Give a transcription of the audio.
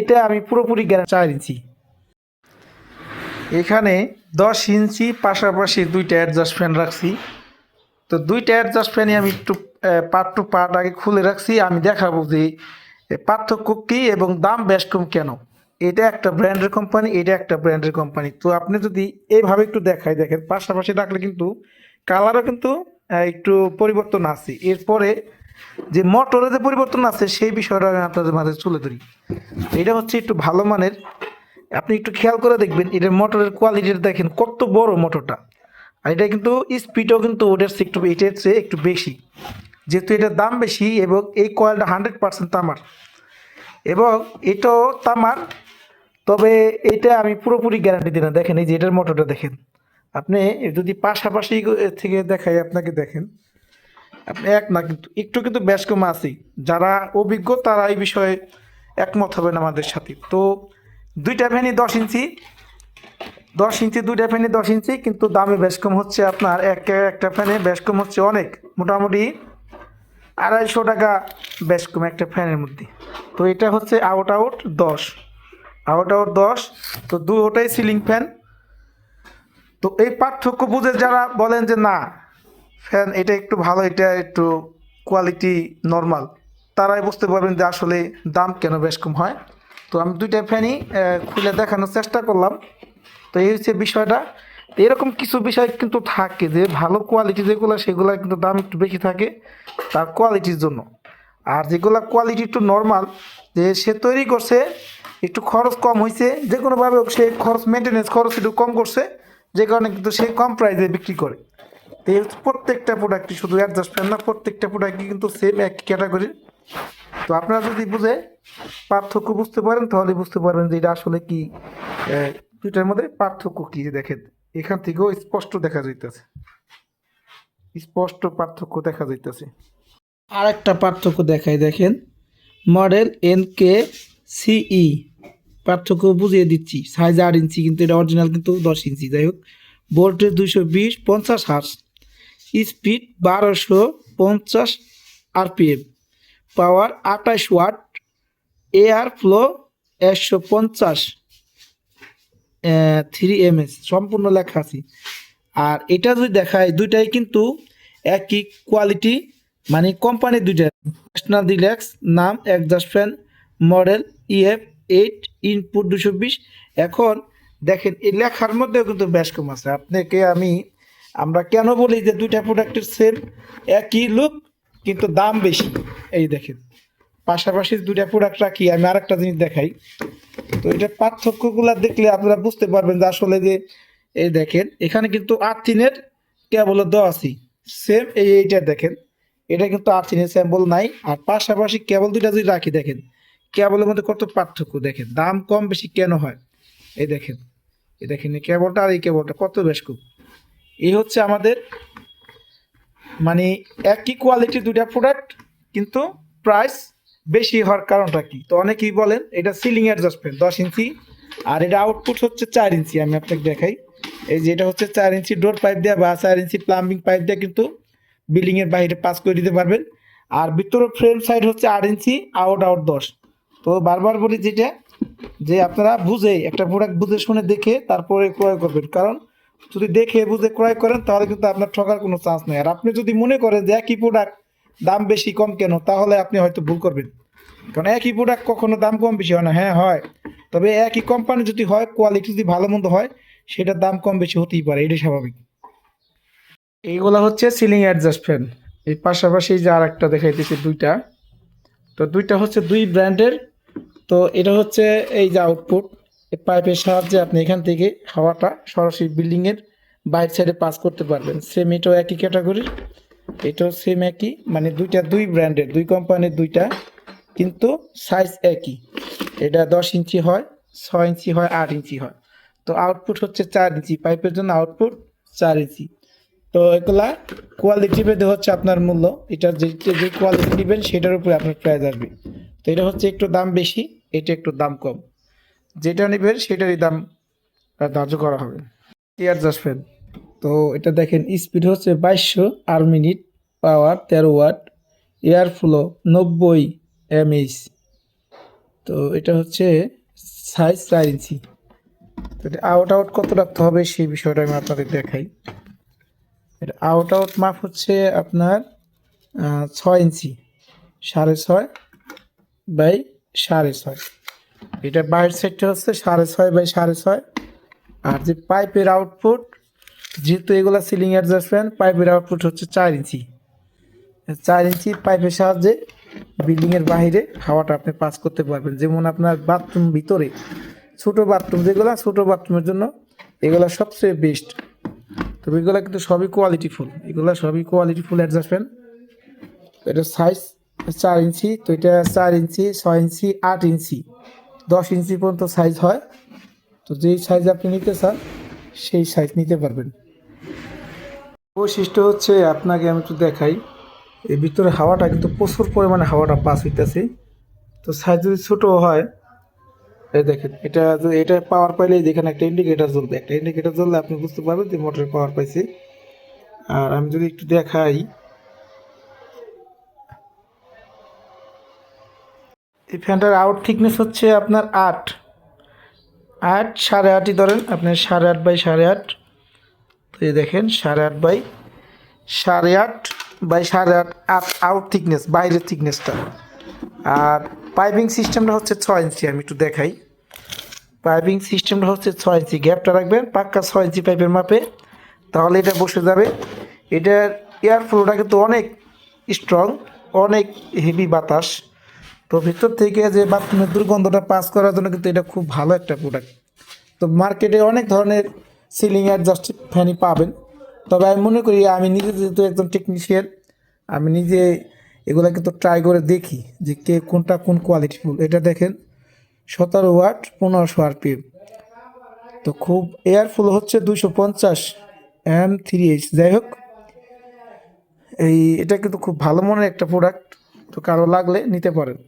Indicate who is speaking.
Speaker 1: এটা আমি পুরোপুরি চার ইঞ্চি এখানে দশ ইঞ্চি পাশাপাশি দুইটা অ্যাডজাস্ট ফ্যান রাখছি। তো দুইটা অ্যাডজাস্ট ফ্যানই আমি একটু পার্ট টু পার্ট আগে খুলে রাখছি। আমি দেখাবো যে পার্থক্য কী এবং দাম বেশ কম কেন। এটা একটা ব্র্যান্ডের কোম্পানি এটা একটা ব্র্যান্ডের কোম্পানি তো আপনি যদি এইভাবে একটু দেখাই দেখেন, পাশাপাশি রাখলে কিন্তু কালারও কিন্তু একটু পরিবর্তন আছে। এরপরে যে মোটরে যে পরিবর্তন আছে, সেই বিষয়টা আমি আপনাদের মাঝে তুলে ধরি। এটা হচ্ছে একটু ভালো মানের। আপনি একটু খেয়াল করে দেখবেন, এটার মোটরের কোয়ালিটিটা দেখেন, কত বড় মোটরটা। আর এটা কিন্তু স্পিডও কিন্তু ওটার একটু, এটার চেয়ে একটু বেশি। যেহেতু এটার দাম বেশি এবং এই কয়েলটা হান্ড্রেড পার্সেন্ট তামার। এবং এটাও তামার, তবে এটা আমি পুরোপুরি গ্যারান্টি দিই না। দেখেন, এই যে এটার মোটরটা দেখেন। আপনি যদি পাশাপাশি থেকে দেখাই, আপনাকে দেখেন। এক না, কিন্তু একটু কিন্তু বেশ কম আছেই যারা অভিজ্ঞ, তারা এই বিষয়ে একমত হবেন আমাদের সাথে। তো দুইটা ফ্যানই দশ ইঞ্চি দশ ইঞ্চি দুইটা ফ্যানই দশ ইঞ্চি, কিন্তু দামে বেশ কম হচ্ছে আপনার এক একটা ফ্যানে বেশ কম হচ্ছে অনেক। মোটামুটি আড়াইশো টাকা বেশ কম একটা ফ্যানের মধ্যে। তো এটা হচ্ছে আউট আউট দশ। আউট আউট দশ, তো দুটাই সিলিং ফ্যান তো এই পার্থক্য বুঝে যারা বলেন যে না ফ্যান, এটা একটু ভালো, এটা একটু কোয়ালিটি নর্মাল তারাই বুঝতে পারবেন যে আসলে দাম কেন বেশ কম হয়। তো আমি দুইটা ফ্যানই খুলে দেখানোর চেষ্টা করলাম। তো এই হচ্ছে বিষয়টা। এরকম কিছু বিষয় কিন্তু থাকে যে ভালো কোয়ালিটি যেগুলো, সেগুলো কিন্তু দাম একটু বেশি থাকে তার কোয়ালিটির জন্য। আর যেগুলো কোয়ালিটি একটু নর্মাল যে সে তৈরি করছে, একটু খরচ কম হয়েছে যে কোনোভাবে সে খরচ মেনটেনেন্স খরচ একটু কম করছে, যে কারণে কিন্তু সে কম প্রাইসে বিক্রি করে। প্রত্যেকটা প্রোডাক্টই শুধু অ্যাডজাস্ট না, প্রত্যেকটা প্রোডাক্টই কিন্তু সেম এক ক্যাটাগরির তো আপনারা যদি বুঝে পার্থক্য বুঝতে পারেন, তাহলে বুঝতে পারবেন যে এটা আসলে কি দুইটার মধ্যে পার্থক্য কি দেখেন, এখান থেকেও স্পষ্ট দেখা যাইতেছে। স্পষ্ট পার্থক্য দেখা যাইতেছে। আর একটা পার্থক্য দেখাই দেখেন মডেল এন কে সিই পার্থক্য বুঝিয়ে দিচ্ছি সাইজ আট ইঞ্চি, কিন্তু এটা অরিজিনাল কিন্তু দশ ইঞ্চি। যাই হোক ভোল্টেজ দুইশো বিশ, পঞ্চাশ হার্স স্পিড বারোশো পঞ্চাশ আরপিএম, পাওয়ার আঠাশ ওয়াট, এয়ার ফ্লো একশো পঞ্চাশ থ্রি এম এস সম্পূর্ণ লেখা আছে। আর এটা যদি দেখায়, দুইটাই কিন্তু একই কোয়ালিটি মানে কোম্পানি দুইটা ন্যাশনাল ডিলাক্স নাম exhaust fan model EF eight input দুশো বিশ। এখন দেখেন, এই লেখার মধ্যেও কিন্তু বেশ কম আছে। আপনাকে আমি আমরা কেন বলি যে দুইটা প্রোডাক্টের সেম একই লুক কিন্তু দাম বেশি? এই দেখেন, পাশাপাশি দুইটা প্রোডাক্ট রাখি, আমি আরেকটা জিনিস দেখাই। তো এটা পার্থক্যগুলো দেখলে আপনারা বুঝতে পারবেন যে আসলে যে, এই দেখেন, এখানে কিন্তু আর্থিনের কেবল দেওয়া আছে সেম এই এইটা দেখেন, এটা কিন্তু আর্থিনের স্যাম্বল নাই। আর পাশাপাশি কেবল দুইটা যদি রাখি, দেখেন, কেবলের মধ্যে কত পার্থক্য? দেখেন, দাম কম বেশি কেন হয়? এই দেখেন এই দেখেন, এই কেবলটা আর এই কেবলটা কত বেশ খুব। এই হচ্ছে আমাদের মানে একই কোয়ালিটির দুইটা প্রোডাক্ট কিন্তু প্রাইস বেশি হওয়ার কারণটা কি? তো অনেকেই বলেন, এটা সিলিং অ্যাডজাস্টমেন্ট দশ ইঞ্চি, আর এটা আউটপুট হচ্ছে চার ইঞ্চি, আমি আপনাকে দেখাই। এই যে এটা হচ্ছে চার ইঞ্চি ডোর পাইপ দেওয়া বা চার ইঞ্চি প্লাম্বিং পাইপ দেওয়া কিন্তু বিল্ডিংয়ের বাইরে পাস করে দিতে পারবেন। আর ভিতরে ফ্রেম সাইড হচ্ছে আট ইঞ্চি আউট আউট দশ। তো বারবার বলি যেটা, যে আপনারা বুঝে, একটা প্রোডাক্ট বুঝে শুনে দেখে তারপরে ক্রয় করবেন। কারণ যদি দেখে বুঝে ক্রয় করেন, তাহলে কিন্তু আপনার ঠকার কোনো চান্স নেই। আর আপনি যদি মনে করেন যে একই প্রোডাক্ট দাম বেশি, কম কেন? তাহলে আপনি হয়তো ভুল করবেন। কারণ একই প্রোডাক্ট কখনো দাম কম বেশি হয় না। হ্যাঁ হয়। তবে একই কোম্পানি যদি হয় কোয়ালিটি যদি ভালো মন্দ হয়, সেটার দাম কম বেশি হতেই পারে। এটাই স্বাভাবিক। এইগুলো হচ্ছে সিলিং অ্যাডজাস্ট ফ্যান এই পাশাপাশি যে আর একটা দেখাইতেছি দুইটা। তো দুইটা হচ্ছে দুই ব্র্যান্ডের তো এটা হচ্ছে এই যে আউটপুট পাইপের সাহায্যে আপনি এখান থেকে হাওয়াটা সরাসরি বিল্ডিংয়ের বাইর সাইডে পাস করতে পারবেন। সেম এটাও একই ক্যাটাগরির এটাও সেম একই মানে দুইটা দুই ব্র্যান্ডের দুই কোম্পানির দুইটা, কিন্তু সাইজ একই। এটা দশ ইঞ্চি হয়, ছয় ইঞ্চি হয়, আট ইঞ্চি হয়। তো আউটপুট হচ্ছে চার ইঞ্চি, পাইপের জন্য আউটপুট চার ইঞ্চি। তো এগুলা কোয়ালিটি ভেদে হচ্ছে আপনার মূল্য, এটা যে যে কোয়ালিটি নেবেন সেটার উপরে আপনার প্রাইস আসবে। তো এটা হচ্ছে একটু দাম বেশি, এটা একটু দাম কম। যেটা নেবেন সেটারই দাম ধার্য করা হবে। এয়ার জাস্ট ফ্যান তো এটা দেখেন স্পিড হচ্ছে বাইশশো আর মিনিট পাওয়ার তেরো ওয়াট এয়ার ফ্লো নব্বই এমএইচ তো এটা হচ্ছে সাইজ চার ইঞ্চি তো এটা আউট আউট কত রাখতে হবে সেই বিষয়টা আমি আপনাদের দেখাই। এটা আউট আউট মাপ হচ্ছে আপনার ছয় ইঞ্চি সাড়ে ছয় বাই সাড়ে ছয়। এটা বাইরের সাইডটা হচ্ছে সাড়ে ছয় বাই সাড়ে ছয়। আর যে পাইপের আউটপুট যেহেতু এগুলা সিলিং অ্যাডজাস্টমেন্ট পাইপের আউটপুট হচ্ছে চার ইঞ্চি। চার ইঞ্চি পাইপের সাহায্যে বিল্ডিংয়ের বাইরে হাওয়াটা আপনি পাস করতে পারবেন। যেমন আপনার বাথরুম ভিতরে, ছোটো বাথরুম যেগুলো ছোটো বাথরুমের জন্য এগুলো সবচেয়ে বেস্ট তবে এগুলো কিন্তু সবই কোয়ালিটিফুল এগুলো সবই কোয়ালিটিফুল অ্যাডজাস্টমেন্ট এটা সাইজ চার ইঞ্চি, তো এটা চার ইঞ্চি, ছয় ইঞ্চি, আট ইঞ্চি। দশ ইঞ্চি পর্যন্ত সাইজ হয়, তো যেই সাইজ আপনি নিতে চান, সেই সাইজ নিতে পারবেন। বৈশিষ্ট্য হচ্ছে, আপনাকে আমি একটু দেখাই এর ভিতরে হাওয়াটা কিন্তু প্রচুর পরিমাণে হাওয়াটা পাস হইতেছে। তো সাইজ যদি ছোটো হয়, এই দেখেন, এটা এটা পাওয়ার পাইলেই দেখেন একটা ইন্ডিকেটার জ্বলবে। একটা ইন্ডিকেটার জ্বললে আপনি বুঝতে পারবেন যে মোটরের পাওয়ার পাইছে। আর আমি যদি একটু দেখাই এই ফ্যানটার আউট থিকনেস হচ্ছে আপনার আট। আট সাড়ে আটই ধরেন আপনার সাড়ে আট বাই সাড়ে আট। তো এই দেখেন, সাড়ে আট বাই সাড়ে আট বাই সাড়ে আট আট আউট থিকনেস বাইরের থিকনেসটা আর পাইপিং সিস্টেমটা হচ্ছে ছয় ইঞ্চি আমি একটু দেখাই। পাইপিং সিস্টেমটা হচ্ছে ছয় ইঞ্চি গ্যাপটা রাখবেন, পাক্কা ছয় ইঞ্চি পাইপের মাপে, তাহলে এটা বসে যাবে। এটার এয়ার ফ্লোটা কিন্তু অনেক স্ট্রং অনেক হেভি বাতাস। তো ভিতর থেকে যে বাথরুমের দুর্গন্ধটা পাস করার জন্য কিন্তু এটা খুব ভালো একটা প্রোডাক্ট তো মার্কেটে অনেক ধরনের সিলিং অ্যাডজাস্ট ফ্যানই পাবেন। তবে আমি মনে করি আমি নিজে যেহেতু একজন টেকনিশিয়ান আমি নিজে এগুলো কিন্তু ট্রাই করে দেখি যে কে কোনটা কোন কোয়ালিটি ফুল। এটা দেখেন, সতেরো ওয়াট, পনেরোশো আরপিএম তো খুব এয়ারফুল হচ্ছে দুশো পঞ্চাশ এম থ্রি এইচ যাই হোক, এই, এটা কিন্তু খুব ভালো মনের একটা প্রোডাক্ট তো কারও লাগলে নিতে পারেন।